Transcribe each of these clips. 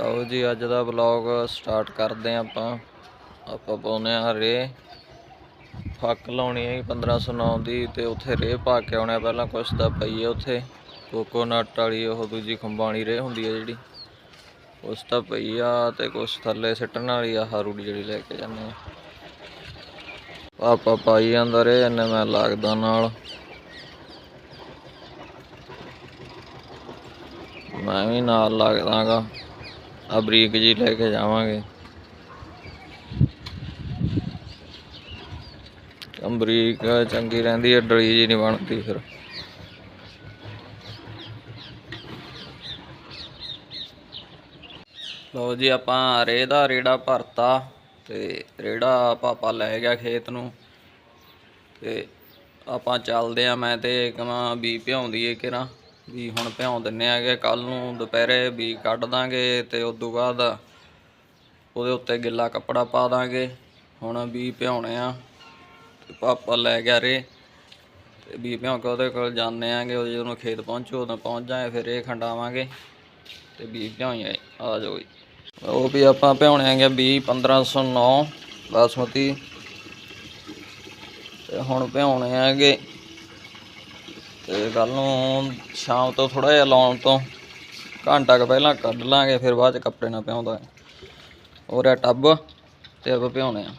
ਲਓ ਜੀ, ਅੱਜ ਦਾ ਵਲੌਗ ਸਟਾਰਟ ਕਰਦੇ ਹਾਂ ਆਪਾਂ। ਆਪਾਂ ਪਾਉਨੇ ਆ ਰੇ। ਫੱਕ ਲਾਉਣੀ ਹੈ 1509 ਦੀ ਤੇ ਉੱਥੇ ਰੇ ਪਾ ਕੇ ਆਉਣਾ। ਪਹਿਲਾਂ ਕੁਛ ਤਾਂ ਪਈ ਹੈ ਉੱਥੇ। ਕੋਕੋਨਟ ਵਾਲੀ ਉਹ ਦੂਜੀ ਖੰਬਾਣੀ ਰੇ ਹੁੰਦੀ ਹੈ ਜਿਹੜੀ। ਉਸ ਤਾਂ ਪਈ ਆ ਤੇ ਕੁਛ ਥੱਲੇ ਸਿੱਟਣ ਵਾਲੀ ਆ ਹਾਰੂੜੀ ਜਿਹੜੀ ਲੈ ਕੇ ਜਾਂਦੇ ਆ। ਪਾਪਾ ਪਾਈ ਜਾਂਦਾ ਰੇ ਇਹਨੇ ਮੈਂ ਲੱਗਦਾ ਨਾਲ। ਮੈਂ ਵੀ ਨਾਲ ਲੱਗਦਾਗਾ। ਆ ਬਰੀਕ ਜੀ ਲੈ ਕੇ ਜਾਵਾਂਗੇ। ਅੰਬਰੀਕ ਚੰਗੀ ਰਹਿੰਦੀ ਹੈ ਡਲੀ ਜੀ ਨਹੀਂ ਬਣਦੀ ਫਿਰ। ਲਓ ਜੀ, ਆਪਾਂ ਰੇ ਦਾ ਰੇੜਾ ਭਰਤਾ ਤੇ ਰੇੜਾ ਪਾਪਾ ਲੈ ਗਿਆ ਖੇਤ ਨੂੰ। ਤੇ ਆਪਾਂ ਚੱਲਦੇ ਆ ਮੈਂ ਤੇ ਕਹਾਂ ਵੀ ਭਿਆਉਂਦੀ ਏ ਕਿਰਾਂ ਵੀ ਹੁਣ ਭਿਉਂ ਦਿੰਨੇ ਆਗੇ ਕੱਲ ਨੂੰ ਦੁਪਹਿਰੇ ਵੀ ਕੱਢ ਦਾਂਗੇ ਤੇ ਉਸ ਤੋਂ ਬਾਅਦ ਉਹਦੇ ਉੱਤੇ ਗਿੱਲਾ ਕੱਪੜਾ ਪਾ ਦਾਂਗੇ। ਹੁਣ ਵੀ ਭਿਉਣੇ ਆ ਤੇ ਪਾਪਾ ਲੈ ਗਿਆ ਰੇ ਤੇ ਵੀ ਭਿਉਂ ਕੇ ਉਹਦੇ ਕੋਲ ਜਾਂਦੇ ਆਂਗੇ, ਉਹ ਜਦੋਂ ਖੇਤ ਪਹੁੰਚੋ ਉਦੋਂ ਪਹੁੰਚ ਜਾਏ, ਫਿਰ ਇਹ ਖੰਡਾਵਾਂਗੇ ਤੇ ਵੀ ਭਿਉਂ ਆ ਜਾਓ ਜੀ। ਉਹ ਵੀ ਆਪਾਂ ਭਿਉਣੇ ਆਂਗੇ ਵੀ 1509 ਬਾਸਮਤੀ। ਤੇ ਹੁਣ ਭਿਉਣੇ ਆਂਗੇ। ਤੇ ਕੱਲ ਨੂੰ ਸ਼ਾਮ ਤੋਂ ਥੋੜਾ ਜਿਹਾ ਲਾਉਣ ਤੋਂ ਘੰਟਾ ਕੁ ਪਹਿਲਾਂ ਕੱਢ ਲਾਂਗੇ, ਫਿਰ ਬਾਅਦ ਚ ਕੱਪੜੇ ਨਾ ਭਿਉਂਦਾ ਹੋਰ ਇਹ ਟੱਬ ਤੇ ਆਪਾਂ ਭਿਉਣੇ ਆ।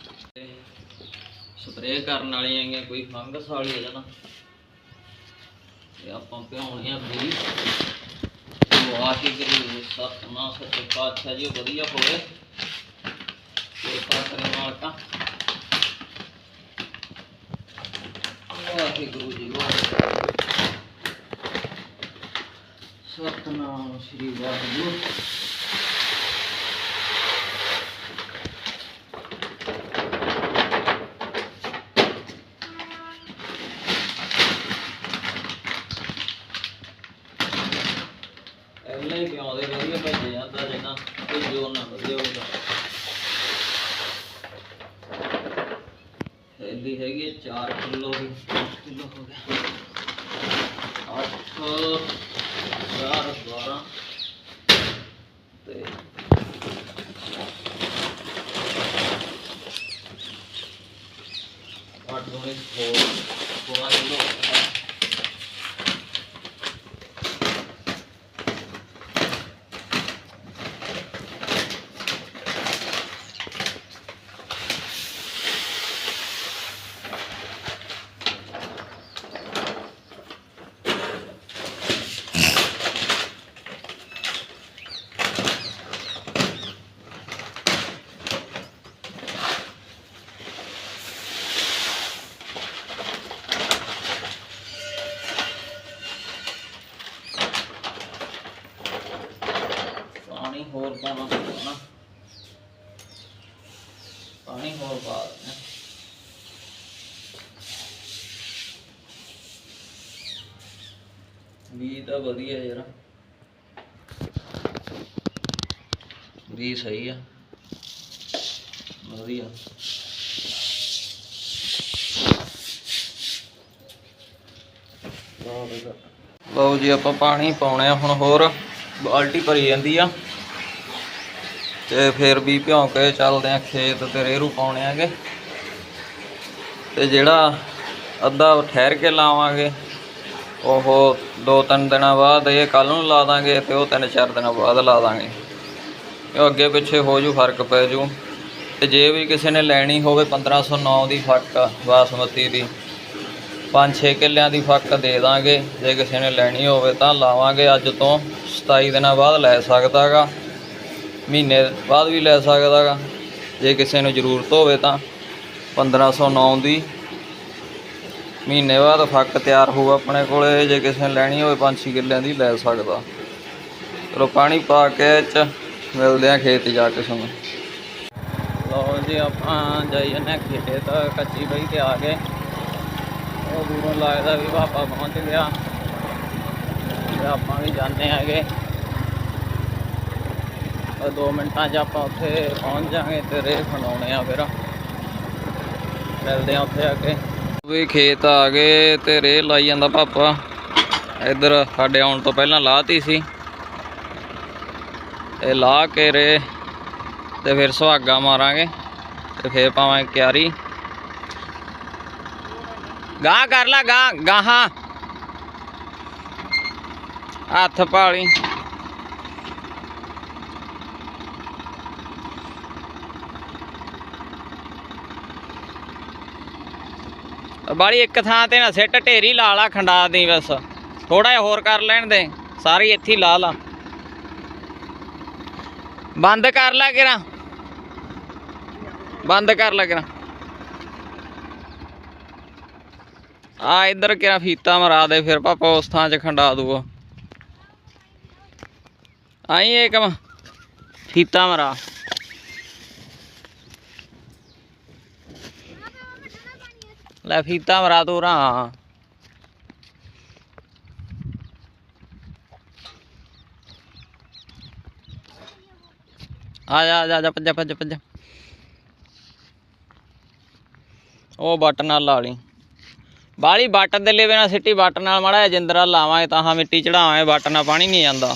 ਸਪਰੇਅ ਕਰਨ ਵਾਲੀਆਂ ਹੈਗੀਆਂ, ਕੋਈ ਫੰਗਸ ਵਾਲੀ ਹੈ ਜਨਾ ਤੇ ਆਪਾਂ ਭਿਉਣੇ ਆ ਵੀ ਵਾਹਿਗੁਰੂ ਸਤਨਾਮ ਸੱਚੇ ਪਾਤਸ਼ਾਹ ਜੀ ਵਧੀਆ ਹੋਵੇ। ਕਿਰਪਾ ਕਰਨ ਵਾਲਾ ਵਾਹਿਗੁਰੂ ਜੀ ਵਾਹਿਗੁਰੂ ਸਤਨਾਮ ਸ੍ਰੀ ਵਾਹਿਗੁਰੂ ਪਹਿਲਾਂ ਹੀ ਪਿਆਉਂਦੇ ਵਧੀਆ ਭੇਜੇ ਜਾਂਦਾ ਜਿੰਨਾ ਕੋਈ ਜੋਰ ਨਾ ਵਧੀਆ ਹੋਊਗਾ ਇਹਦੀ ਹੈਗੀ 4 ਕਿਲੋ ਦੀ 5 ਕਿਲੋ ਹੋ ਗਿਆ 8 ਚਾਰ 12 ਤੇ ਅੱਠ ਦੋਨੇ 16 16 ਕਿਲੋ ਪਾਣੀ ਹੋਰ ਪਾਉਣਾ ਨਾ। ਪਾਣੀ ਹੋਰ ਪਾ ਦੇਣਾ ਵੀ ਤਾਂ ਵਧੀਆ ਯਾਰ। ਵੀ ਸਹੀ ਆ। ਵਧੀਆ। ਲਓ ਜੀ, ਆਪਾਂ ਪਾਣੀ ਪਾਉਣੇ ਆ ਹੁਣ, ਹੋਰ ਬਾਲਟੀ ਭਰੀ ਜਾਂਦੀ ਆ। ਤੇ ਫਿਰ ਵੀ ਭਿਉਂ ਕੇ ਚੱਲਦੇ ਆ ਖੇਤ ਤੇ ਰੇਰੂ ਪਾਉਣੇ ਆਗੇ। ਤੇ ਜਿਹੜਾ ਅੱਧਾ ਠਹਿਰ ਕੇ ਲਾਵਾਂਗੇ, ਉਹ ਦੋ ਤਿੰਨ ਦਿਨਾਂ ਬਾਅਦ ਇਹ ਕੱਲ ਨੂੰ ਲਾ ਦਾਂਗੇ ਤੇ ਉਹ ਤਿੰਨ ਚਾਰ ਦਿਨਾਂ ਬਾਅਦ ਲਾ ਦਾਂਗੇ। ਇਹ ਅੱਗੇ ਪਿੱਛੇ ਹੋ ਜੂ ਫ਼ਰਕ ਪੈ ਜੂ। ਤੇ ਜੇ ਵੀ ਕਿਸੇ ਨੇ ਲੈਣੀ ਹੋਵੇ 1509 ਦੀ ਫੱਕ ਬਾਸਮਤੀ ਦੀ 5-6 ਕਿੱਲਿਆਂ ਦੀ ਫੱਕ ਦੇ ਦਾਂਗੇ। ਜੇ ਕਿਸੇ ਨੇ ਲੈਣੀ ਹੋਵੇ ਤਾਂ ਲਾਵਾਂਗੇ, ਅੱਜ ਤੋਂ 27 ਦਿਨਾਂ ਬਾਅਦ ਲੈ ਸਕਦਾਗਾ ਮਹੀਨੇ ਬਾਅਦ ਵੀ ਲੈ ਸਕਦਾ ਗਾ ਜੇ ਕਿਸੇ ਨੂੰ ਜ਼ਰੂਰਤ ਹੋਵੇ ਤਾਂ 1509 ਦੀ ਮਹੀਨੇ ਬਾਅਦ ਫੱਕ ਤਿਆਰ ਹੋਊ ਆਪਣੇ ਕੋਲੇ। ਜੇ ਕਿਸੇ ਨੇ ਲੈਣੀ ਹੋਵੇ 5-6 ਕਿੱਲਿਆਂ ਦੀ ਲੈ ਸਕਦਾ। ਚਲੋ ਪਾਣੀ ਪਾ ਕੇ ਚ ਮਿਲਦੇ ਆ ਖੇਤ ਜਾ ਕੇ ਸਾਨੂੰ ਲਓ ਜੀ ਆਪਾਂ ਜਾਈ ਜੰਨੇ ਖੇਤ। ਕੱਚੀ ਬਈ ਤੇ ਆ ਗਏ। ਉਹ ਦੂਰੋਂ ਲੱਗਦਾ ਵੀ ਪਾਪਾ ਪਹੁੰਚ ਗਿਆ। ਆਪਾਂ ਵੀ ਜਾਂਦੇ ਹੈਗੇ। 2 ਮਿੰਟਾਂ 'ਚ ਆਪਾਂ ਉੱਥੇ ਪਹੁੰਚ ਜਾਾਂਗੇ ਤੇ ਰੇਹ ਖਣਾਉਣੇ ਆ ਫਿਰ। ਮਿਲਦੇ ਆ ਉੱਥੇ ਆ ਕੇ। ਵੀ ਖੇਤ ਆ ਗਏ ਤੇ ਰੇਹ ਲਾਈ ਜਾਂਦਾ ਪਾਪਾ। ਇੱਧਰ ਸਾਡੇ ਆਉਣ ਤੋਂ ਪਹਿਲਾਂ ਲਾਤੀ ਸੀ। ਇਹ ਲਾ ਕੇ ਰੇ ਤੇ ਫਿਰ ਸੁਹਾਗਾ ਮਾਰਾਂਗੇ ਤੇ ਫਿਰ ਪਾਵਾਂਗੇ ਕਿਆਰੀ। ਗਾਂ ਕਰ ਲਾ ਗਾਂ ਗਾਹਾਂ। ਹੱਥ ਪਾਲੀ ਬਾੜੀ ਇੱਕ ਥਾਂ ਤੇ ਨਾ ਸਿੱਟ ਢੇਰੀ ਲਾ ਲਾ ਖੰਡਾ ਦੀ ਬਸ। ਥੋੜਾ ਜਿਹਾ ਹੋਰ ਕਰ ਲੈਣ ਦੇ, ਸਾਰੀ ਇੱਥੇ ਲਾ ਲਾ। ਬੰਦ ਕਰ ਲੈ ਕਿਰਾ। ਬੰਦ ਕਰ ਲੈ ਕਿਰਾ। ਆ ਇੱਧਰ ਕਿਰਾ ਫੀਤਾ ਮਰਾ ਦੇ, ਫਿਰ ਪਾਪਾ ਉਸ ਥਾਂ 'ਚ ਖੰਡਾ ਦੂਗਾ। ਆਈ ਇਹ ਕਮ ਫੀਤਾ ਮਰਾ। ਲੈ ਫੀਤਾ ਮਰਾ ਤੂੰ ਰਾ ਆ ਜਾ ਆ ਜਾ, ਆ ਜਾ ਭੱਜਾ ਭੱਜਾ ਭੱਜਾ। ਉਹ ਬੱਟ ਨਾਲ ਲਾ ਲਈ। ਬਾਲੀ ਬੱਟ ਦੇ ਲਈ ਬਿਨਾ ਸਿੱਟੀ ਬੱਟ ਨਾਲ ਮਾੜਾ ਜਿਹਾ ਜਿੰਦਰਾ ਲਾਵਾਂਗੇ ਤਾਂ ਹਾਂ ਮਿੱਟੀ ਚੜਾਵਾਂਗੇ ਬੱਟ ਨਾਲ ਪਾਣੀ ਨਹੀਂ ਜਾਂਦਾ।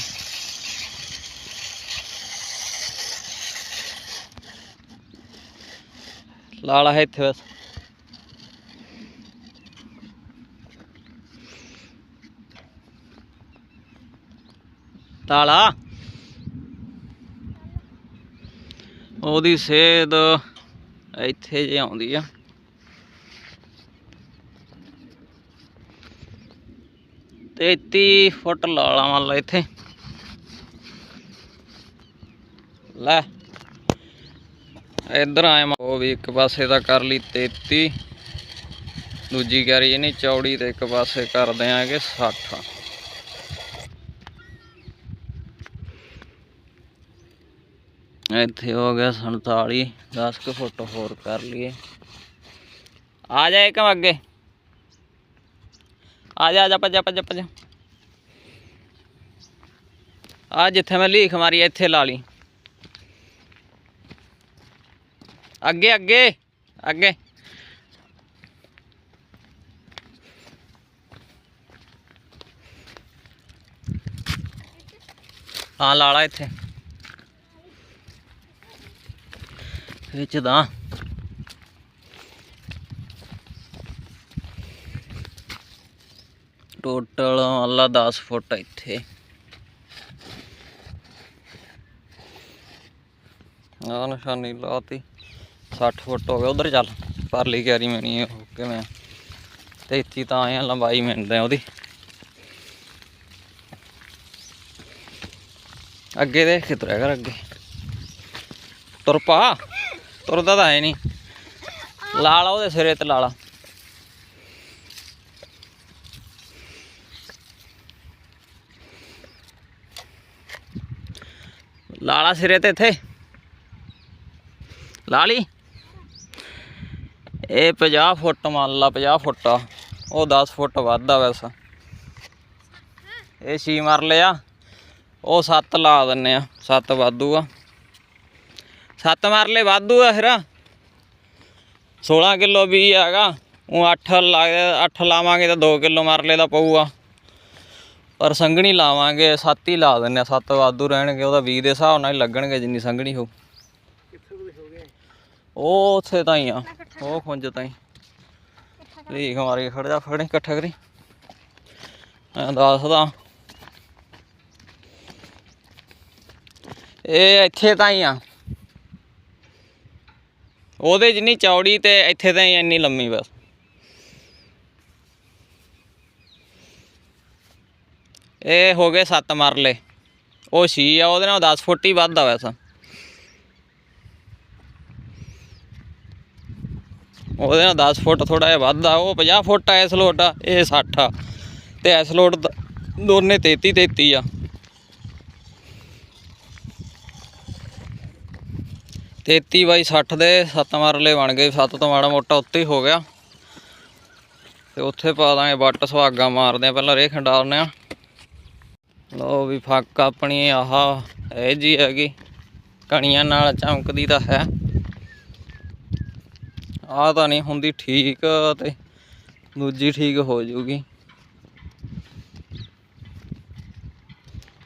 ਲਾਲਾ ਹੈ ਇੱਥੇ ਬਸ। ਤਾਲਾ। ਉਹਦੀ ਸੇਧ ਇੱਥੇ ਜੇ ਆਉਂਦੀ ਆ। ਤੇਤੀ ਫੁੱਟ ਲਾਲਾ ਮੰਨ ਲਾ ਇੱਥੇ। ਲੈ, ਇੱਧਰ ਆਏ ਮੈਂ ਉਹ ਵੀ ਇੱਕ ਪਾਸੇ ਦਾ ਕਰ ਲਈ 33 ਦੂਜੀ ਕਰੀ ਇਹਨੇ ਚੌੜੀ ਤੇ ਇੱਕ ਪਾਸੇ ਕਰ ਦਿਆਂਗੇ 60 ਇੱਥੇ ਹੋ ਗਿਆ 47 10 ਕੁ ਫੁੱਟ ਹੋਰ ਕਰ ਲਈਏ ਆ ਜਾ ਇੱਕ ਅੱਗੇ ਆ ਜਾ ਆ ਜਾ ਭੱਜਾ ਭੱਜਾ ਭੱਜਾ ਆ ਜਿੱਥੇ ਮੈਂ ਲੀਖ ਮਾਰੀ ਆ, ਇੱਥੇ ਲਾ ਲਈ ਅੱਗੇ ਅੱਗੇ ਅੱਗੇ ਹਾਂ ਲਾ ਵਿੱਚ ਦਾ ਟੋਟਲ ਅੱਲਾ 10 ਫੁੱਟ ਇੱਥੇ। ਆ ਨਿਸ਼ਾਨੀ ਲਾਤੀ। 60 ਫੁੱਟ ਹੋ ਗਿਆ ਉਧਰ ਚੱਲ। ਪਰਲੀ ਕਿਆਰੀ ਮੈਣੀ ਹੋ ਕਿਵੇਂ ਤੇ ਇੱਥੇ ਤਾਂ ਆਏ ਆ, ਲੰਬਾਈ ਮਿਲਦੇ ਉਹਦੀ। ਅੱਗੇ ਦੇਖ ਕੇ ਤੁਰਿਆ ਕਰ ਅੱਗੇ। ਤੁਰ ਪਾ। ਤੁਰਦਾ ਤਾਂ ਹੈ ਨਹੀਂ। ਲਾ ਲਾ ਉਹਦੇ ਸਿਰੇ ਤੇ ਲਾ ਲਾ। ਲਾ ਸਿਰੇ ਤੇ ਇੱਥੇ। ਲਾ ਲਈ। ਇਹ 50 ਫੁੱਟ ਮੰਨ ਲਾ 50 ਫੁੱਟ ਆ। ਉਹ 10 ਫੁੱਟ ਵੱਧਦਾ ਵੈਸਾ ਇਹ ਛੀ ਮਰ ਲਿਆ। ਉਹ 7 ਲਾ ਦਿੰਨੇ ਆ। 7 ਵਾਧੂ ਆ। ਸੱਤ ਮਰਲੇ ਵਾਧੂ ਆ ਫਿਰ। 16 ਕਿਲੋ ਵੀ ਹੈਗਾ, ਉਹ 8 ਲਾ 8 ਲਾਵਾਂਗੇ ਤਾਂ 2 ਕਿਲੋ ਮਰਲੇ ਦਾ ਪਊਗਾ। ਪਰ ਸੰਘਣੀ ਲਾਵਾਂਗੇ 7 ਹੀ ਲਾ ਦਿੰਨੇ ਆ 7 ਵਾਧੂ ਰਹਿਣਗੇ, ਉਹਦਾ 20 ਦੇ ਹਿਸਾਬ ਨਾਲ ਹੀ ਲੱਗਣਗੇ ਜਿੰਨੀ ਸੰਘਣੀ ਹੋ ਉਹ ਉੱਥੇ ਤਾਂ ਹੀ ਆ, ਉਹ ਖੁੰਜ ਤਾਂ ਹੀ ਲੀਖ ਮਾਰੀ ਖੜ ਜਾ ਫੜੇ ਇਕੱਠਾ ਕਰੀ। ਮੈਂ ਦੱਸਦਾ। ਇਹ ਇੱਥੇ ਤਾਂ ਹੀ ਆ। ਉਹਦੇ ਜਿੰਨੀ ਚੌੜੀ ਤੇ ਇੱਥੇ ਤਾਂ ਇੰਨੀ ਲੰਮੀ ਬਸ। ਇਹ ਹੋ ਗਏ 7 ਮਰਲੇ। ਉਹ ਛੀ ਆ, ਉਹਦੇ ਨਾਲ 10 ਫੁੱਟ ਹੀ ਵੱਧ ਆ ਵੈਸਾ। ਉਹਦੇ ਨਾਲ 10 ਫੁੱਟ ਥੋੜਾ ਜਿਹਾ ਵੱਧ ਆ, ਉਹ 50 ਫੁੱਟ ਆ ਇਸ ਲੋਟ ਆ ਇਹ 60 ਆ। ਤੇ ਇਸ ਲੋਟ ਦੋਨੇ 33 33 ਆ। ਤੇਤੀ ਬਾਈ 60 ਦੇ 7 ਮਰਲੇ ਬਣ ਗਏ। 7 ਤੋਂ ਮਾੜਾ ਮੋਟਾ ਉੱਤੇ ਹੀ ਹੋ ਗਿਆ। ਤੇ ਉੱਥੇ ਪਾ ਦਾਂਗੇ ਵੱਟ, ਸੁਹਾਗਾ ਮਾਰਦੇ ਆ। ਪਹਿਲਾਂ ਰੇ ਖੰਡਾਉਨੇ ਆ। ਲਓ ਵੀ ਫੱਕ ਆਪਣੀ ਆਹ, ਇਹ ਜੀ ਹੈਗੀ। ਕਣੀਆਂ ਨਾਲ ਚਮਕਦੀ ਤਾਂ ਹੈ। ਆਹ ਤਾਂ ਨਹੀਂ ਹੁੰਦੀ ਠੀਕ ਤੇ ਦੂਜੀ ਠੀਕ ਹੋ ਜੂਗੀ।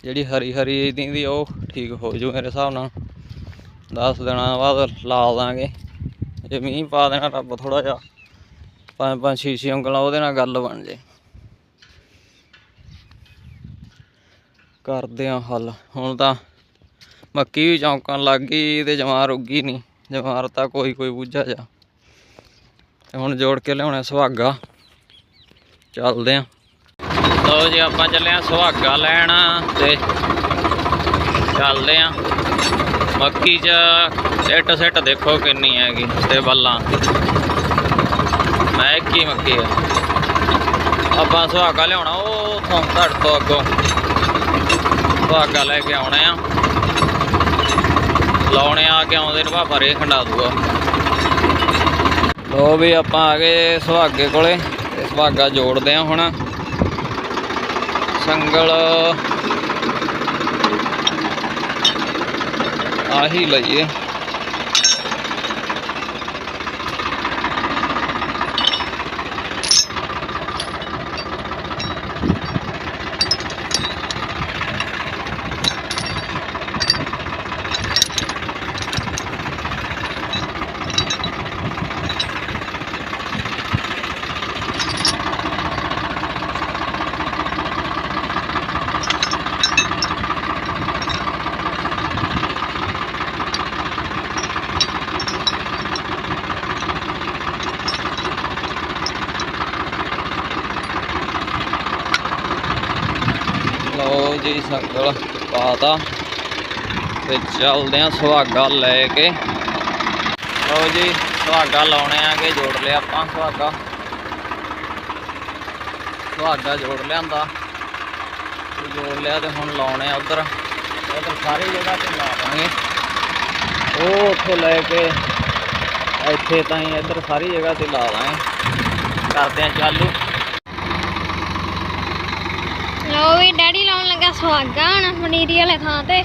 ਜਿਹੜੀ ਹਰੀ ਹਰੀ ਦੀ ਉਹ ਠੀਕ ਹੋ ਜੂ ਮੇਰੇ ਹਿਸਾਬ ਨਾਲ। 10 ਦਿਨਾਂ ਬਾਅਦ ਲਾ ਦਾਂਗੇ। ਜੇ ਮੀਂਹ ਪਾ ਦੇਣਾ ਰੱਬ ਥੋੜਾ ਜਿਹਾ, ਪੰਜ ਪੰਜ ਛੇ ਛੇ ਉਂਗਲਾਂ ਉਹਦੇ ਨਾਲ ਗੱਲ ਬਣ ਜੇ। ਕਰਦੇ ਆ ਹੱਲ। ਹੁਣ ਤਾਂ ਮੱਕੀ ਵੀ ਚੌਂਕਣ ਲੱਗ ਗਈ ਤੇ ਜਮਾਂ ਰੁੱਗੀ ਨਹੀਂ ਜਮਾਰ ਤਾਂ ਕੋਈ ਕੋਈ ਬੁੱਝਾ ਜਾ। ਤੇ ਹੁਣ ਜੋੜ ਕੇ ਲਿਆਉਣਾ ਸੁਹਾਗਾ। ਚੱਲਦੇ ਆ। ਲਓ ਜੀ, ਆਪਾਂ ਚੱਲੇ ਆ ਸੁਹਾਗਾ ਲੈਣ ਤੇ। ਚੱਲਦੇ ਆ। ਮੱਕੀ 'ਚ ਇੱਟ ਸਿੱਟ ਦੇਖੋ ਕਿੰਨੀ ਹੈਗੀ, ਤੇ ਬੱਲਾਂ। ਮੈਂ ਕੀ ਮੱਕੀ ਆ। ਆਪਾਂ ਸੁਹਾਗਾ ਲਿਆਉਣਾ, ਉਹ ਤੋਂ ਧੜ ਤੋਂ ਅੱਗੋਂ। ਸੁਹਾਗਾ ਲੈ ਕੇ ਆਉਣਾ ਆ। ਲਾਉਣੇ ਆ ਕੇ ਆਉਂਦੇ ਨੇ ਭਾਪਾ ਰੇ ਖੰਡਾ ਦੂਗਾ ਲੋ ਵੀ ਆਪਾਂ ਆ ਗਏ ਸੁਹਾਗੇ ਕੋਲੇ ਸੁਹਾਗਾ ਜੋੜਦੇ ਆ ਹੁਣ। ਸੰਗਲ ਆਹੀ ਲਈਏ। ਲਓ ਸੰਗਲ ਪਾਤਾ ਤੇ ਚੱਲਦੇ ਆ ਸੁਹਾਗਾ ਲੈ ਕੇ। ਲਓ ਜੀ, ਸੁਹਾਗਾ ਲਾਉਣੇ ਆਗੇ, ਜੋੜ ਲਿਆ ਆਪਾਂ ਸੁਹਾਗਾ। ਸੁਹਾਗਾ ਜੋੜ ਲਿਆਂਦਾ। ਜੋੜ ਲਿਆ ਤੇ ਹੁਣ ਲਾਉਣੇ ਆ ਉਧਰ। ਉਧਰ ਸਾਰੀ ਜਗ੍ਹਾ ਤੇ ਲਾ ਦਾਂਗੇ। ਉਹ ਉੱਥੋਂ ਲੈ ਕੇ ਇੱਥੇ ਤਾਈਂ ਇੱਧਰ ਸਾਰੀ ਜਗ੍ਹਾ ਤੇ ਲਾ ਦਾਂਗੇ। ਕਰਦੇ ਆ ਚਾਲੂ। ਲਓ ਵੀ, ਡੈਡੀ ਲੱਗਾ ਸੁਹਾਗਾ ਹੁਣ ਪਨੀਰੀ ਵਾਲੇ ਥਾਂ ਤੇ।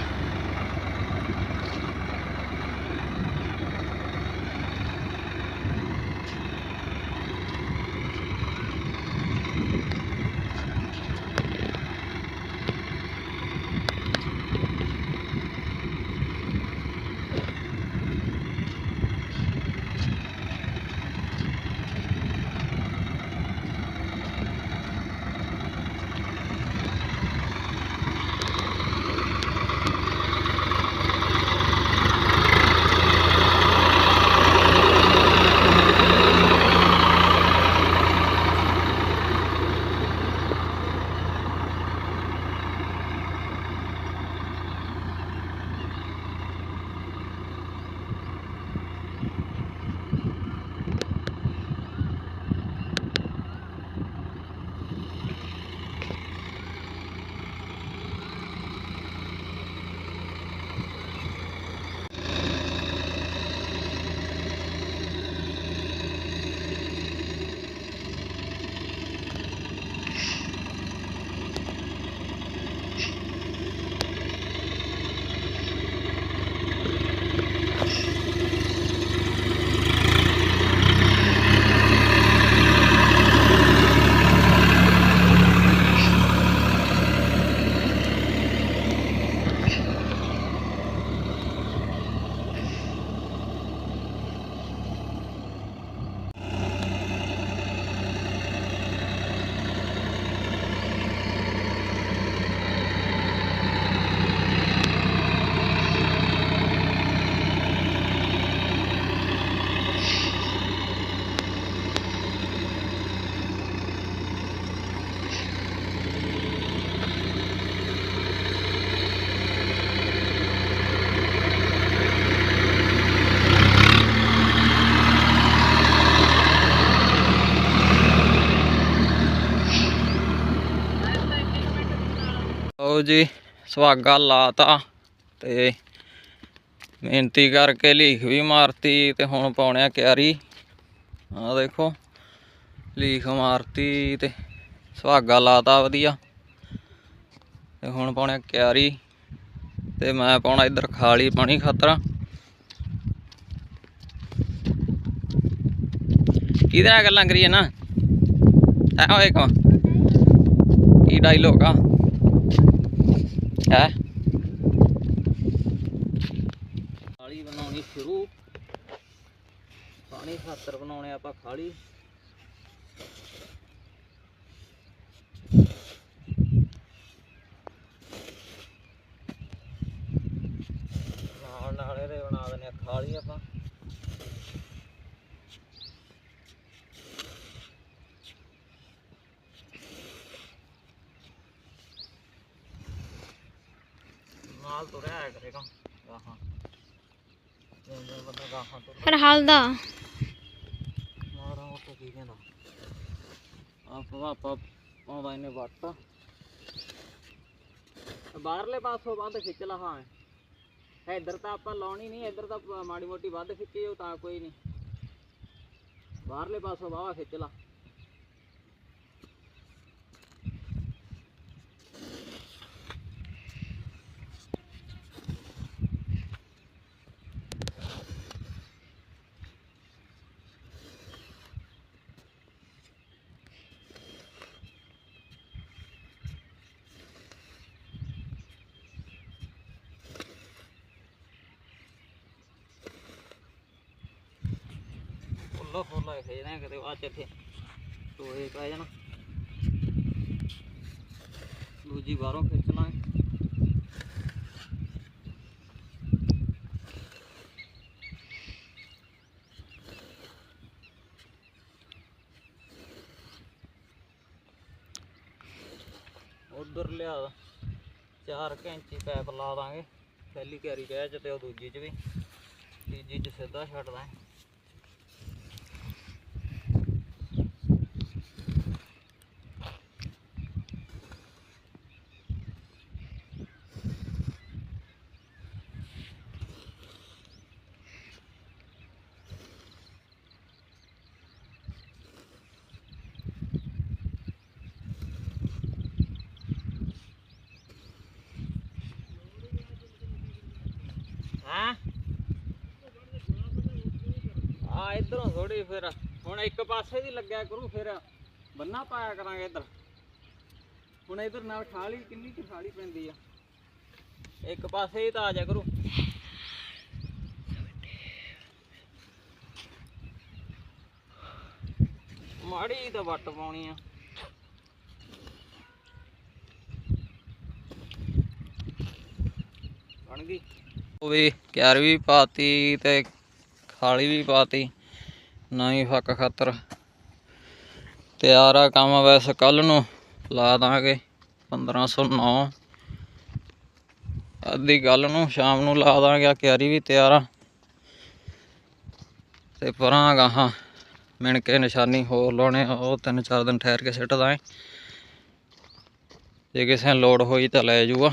ਜੀ, ਸੁਹਾਗਾ ਲਾਤਾ ਤੇ ਮਿਹਨਤੀ ਕਰਕੇ ਲੀਖ ਵੀ ਮਾਰਤੀ ਤੇ ਹੁਣ ਪਾਉਣੇ ਆ ਕਿਆਰੀ। ਆ ਦੇਖੋ, ਲੀਖ ਮਾਰਤੀ ਤੇ ਸੁਹਾਗਾ ਲਾਤਾ ਵਧੀਆ। ਤੇ ਹੁਣ ਪਾਉਣੇ ਕਿਆਰੀ ਤੇ ਮੈਂ ਪਾਉਣਾ ਇੱਧਰ ਖਾਲੀ ਪਾਣੀ ਖਾਤਰ। ਕਿਹਦੇ ਨਾਲ ਗੱਲਾਂ ਕਰੀਏ ਨਾ? ਐ ਹੋਏ ਕੋ ਕੀ ਡਾਇਲੋਗ ਆ? ਹੈ। ਖਾਲੀ ਬਣਾਉਣੀ ਸ਼ੁਰੂ। ਪਾਣੀ ਖਾਤਰ ਬਣਾਉਣੇ ਆਪਾਂ ਖਾਲੀ ਨਾਲ ਨਾਲ ਇਹਦੇ ਬਣਾ ਦਿੰਦੇ ਆ ਖਾਲੀ ਆਪਾਂ। ਨਾਲ ਤੁਰਿਆ ਆਇਆ ਕਰੇਗਾ। ਗਾਹਾਂ। ਜਿਵੇਂ ਜਿਵੇਂ ਬੰਦਾ ਗਾਹਾਂ ਤੁਰ ਫਿਰ ਹਲਦਾ ਮਾਰਾ ਉਹ ਕੀ ਕਹਿੰਦਾ। ਆਪਾਂ ਆਪਾਂ ਆਉਂਦਾ ਇਹਨੇ ਵੱਟ। ਬਾਹਰਲੇ ਪਾਸੋਂ ਵੱਧ ਖਿੱਚ ਲਾ ਹਾਂ। ਇੱਧਰ ਤਾਂ ਆਪਾਂ ਲਾਉਣੀ ਨਹੀਂ ਇੱਧਰ ਤਾਂ ਮਾੜੀ ਮੋਟੀ ਵੱਧ ਖਿੱਚੀ ਜਾਓ ਤਾਂ ਕੋਈ ਨਹੀਂ। ਬਾਹਰਲੇ ਪਾਸੋਂ ਵਾਵਾ ਖਿੱਚ ਲਾ। ਫੁੱਲਾ ਫੁੱਲਾ ਖੇ ਜਾਣਾ ਕਿਤੇ ਆ ਚ ਇੱਥੇ ਟੋਏ ਪੈ ਜਾਣਾ। ਦੂਜੀ ਬਾਹਰੋਂ ਖਿੱਚ ਲਾਂਗੇ। ਉਧਰ ਲਿਆ ਚਾਰ ਕੈਂਚੀ ਪੈਪ ਲਾ ਦਾਂਗੇ। ਪਹਿਲੀ ਕੈਰੀ ਕਹਿ ਚ ਤੇ ਉਹ ਦੂਜੀ ਚ ਵੀ। ਤੀਜੀ ਚ ਸਿੱਧਾ ਛੱਡ ਦਾਂਗੇ। ਹਾਂ। ਆ ਇਧਰੋਂ ਥੋੜੀ ਫਿਰ, ਹੁਣ ਇੱਕ ਪਾਸੇ ਦੀ ਲੱਗਿਆ ਕਰੂ ਫਿਰ, ਬੰਨਾ ਪਾਇਆ ਕਰਾਂਗੇ ਇਧਰ। ਹੁਣ ਇਧਰ ਨਾਲ ਖਾਲੀ ਕਿੰਨੀ ਕੁ ਖਾਲੀ ਪੈਂਦੀ ਆ? ਇੱਕ ਪਾਸੇ ਹੀ ਤਾਂ ਆ ਜਾ ਕਰੂ। ਮਾੜੀ ਜਿਹੀ ਤਾਂ ਵੱਟ ਪਾਉਣੀ ਆ। ਬਣ ਗਈ। ਵੀ ਕਿਆਰ ਵੀ ਪਾਤੀ ਤੇ ਖਾਲੀ ਵੀ ਪਾਤੀ ਨਵੀਂ ਫੱਕ ਖਾਤਰ। ਤਿਆਰ ਆ ਕੰਮ ਵੈਸੇ ਕੱਲ ਨੂੰ, ਲਾ ਦਾਂਗੇ 1509 ਅੱਧੀ ਗੱਲ ਨੂੰ ਸ਼ਾਮ ਨੂੰ ਲਾ ਦਾਂਗੇ ਆਹ ਕਿਆਰੀ ਵੀ ਤਿਆਰ ਆ। ਤੇ ਪਰਾਂ ਗਾਹਾਂ ਮਿਣ ਕੇ ਨਿਸ਼ਾਨੀ ਹੋਰ ਲਾਉਣੇ, ਉਹ ਤਿੰਨ ਚਾਰ ਦਿਨ ਠਹਿਰ ਕੇ ਸਿੱਟ ਦਾਂ ਜੇ ਕਿਸੇ ਲੋੜ ਹੋਈ ਤਾਂ ਲੈ ਜੂਗਾ।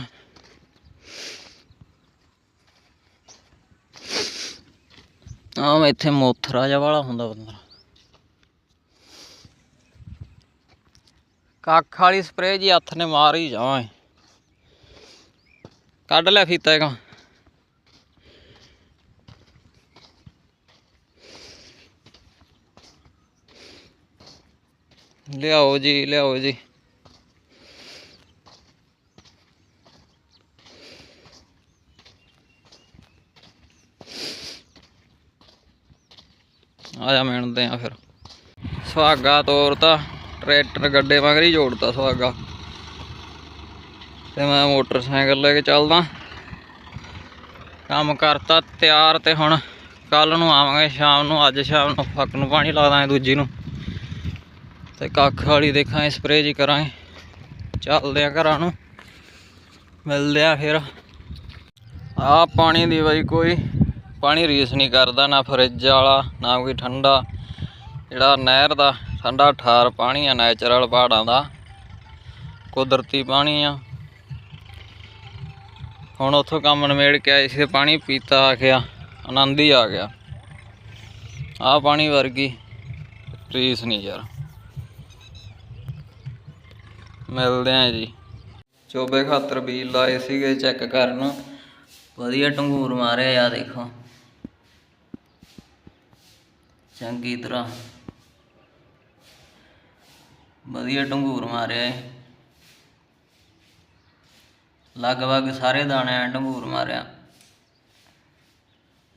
ਆ ਇੱਥੇ ਮੋਥਰਾ ਜਿਹਾ ਵਾਲਾ ਹੁੰਦਾ ਬੰਦਾ। ਕੱਖ ਵਾਲੀ ਸਪਰੇਅ ਜੀ ਹੱਥ ਨੇ ਮਾਰ ਹੀ ਜਾਵਾਂ। ਕੱਢ ਲੈ ਫੀਤਾ ਹੈਗਾ ਲਿਆਓ ਜੀ ਲਿਆਓ ਜੀ। ਆ ਜਾ ਮਿਣਦੇ ਆ ਫਿਰ। ਸੁਹਾਗਾ ਤੋਰਤਾ, ਟਰੈਕਟਰ ਗੱਡੇ ਮਗਰ ਹੀ ਜੋੜਤਾ ਸੁਹਾਗਾ। ਤੇ ਮੈਂ ਮੋਟਰਸਾਈਕਲ ਲੈ ਕੇ ਚੱਲਦਾ। ਕੰਮ ਕਰਤਾ ਤਿਆਰ ਤੇ ਹੁਣ ਕੱਲ ਨੂੰ ਆਵਾਂਗੇ, ਸ਼ਾਮ ਨੂੰ, ਅੱਜ ਸ਼ਾਮ ਨੂੰ ਫੱਕ ਨੂੰ ਪਾਣੀ ਲਾ ਦਾਂਗੇ ਦੂਜੀ ਨੂੰ। ਤੇ ਕੱਖ ਵਾਲੀ ਦੇਖਾਂਗੇ ਸਪਰੇਅ ਜੀ ਕਰਾਂਗੇ। ਚੱਲਦੇ ਆ ਘਰਾਂ ਨੂੰ। ਮਿਲਦੇ ਆ ਫਿਰ। ਆ ਪਾਣੀ ਦੀ ਬਾਈ ਕੋਈ ਪਾਣੀ ਰੀਸ ਨਹੀਂ ਕਰਦਾ, ਨਾ ਫਰਿੱਜ ਵਾਲਾ, ਨਾ ਕੋਈ ਠੰਡਾ। ਜਿਹੜਾ ਨਹਿਰ ਦਾ ਠੰਡਾ ਠਾਰ ਪਾਣੀ ਆ ਨੈਚੁਰਲ ਪਹਾੜਾਂ ਦਾ। ਕੁਦਰਤੀ ਪਾਣੀ ਆ। ਹੁਣ ਉੱਥੋਂ ਕੰਮ ਨਿਬੇੜ ਕੇ ਆਏ ਸੀ, ਪਾਣੀ ਪੀਤਾ ਆ ਗਿਆ, ਆਨੰਦ ਹੀ ਆ ਗਿਆ। ਆ ਪਾਣੀ ਵਰਗੀ ਰੀਸ ਨਹੀਂ ਯਾਰ। ਮਿਲਦੇ ਆ ਜੀ। ਚੋਬੇ ਖਾਤਰ ਬੀਜ ਲਾਏ ਸੀਗੇ ਚੈੱਕ ਕਰਨ। ਵਧੀਆ ਟੰਗੂਰ ਮਾਰਿਆ ਆ ਦੇਖੋ। ਚੰਗੀ ਤਰ੍ਹਾਂ। ਵਧੀਆ ਟੰਗੂਰ ਮਾਰਿਆ ਏ। ਲਗਭਗ ਸਾਰੇ ਦਾਣਿਆਂ ਢੰਗੂਰ ਮਾਰਿਆ।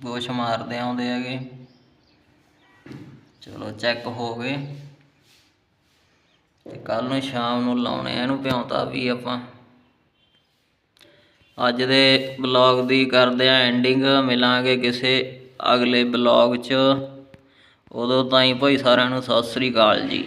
ਗੋਸ਼ ਮਾਰਦੇ ਆਉਂਦੇ ਹੈਗੇ। ਚਲੋ ਚੈੱਕ ਹੋ ਗਏ। ਤੇ ਕੱਲ ਨੂੰ ਸ਼ਾਮ ਨੂੰ ਲਾਉਣੇ ਆ ਇਹਨੂੰ ਭਿਉਂਤਾ ਵੀ ਆਪਾਂ। ਅੱਜ ਦੇ ਬਲੌਗ ਦੀ ਕਰਦੇ ਆ ਐਂਡਿੰਗ ਮਿਲਾਂਗੇ ਕਿਸੇ ਅਗਲੇ ਬਲੌਗ 'ਚ। ਉਦੋਂ ਤਾਈਂ ਭਾਈ ਸਾਰਿਆਂ ਨੂੰ ਸਤਿ ਸ੍ਰੀ ਅਕਾਲ ਜੀ।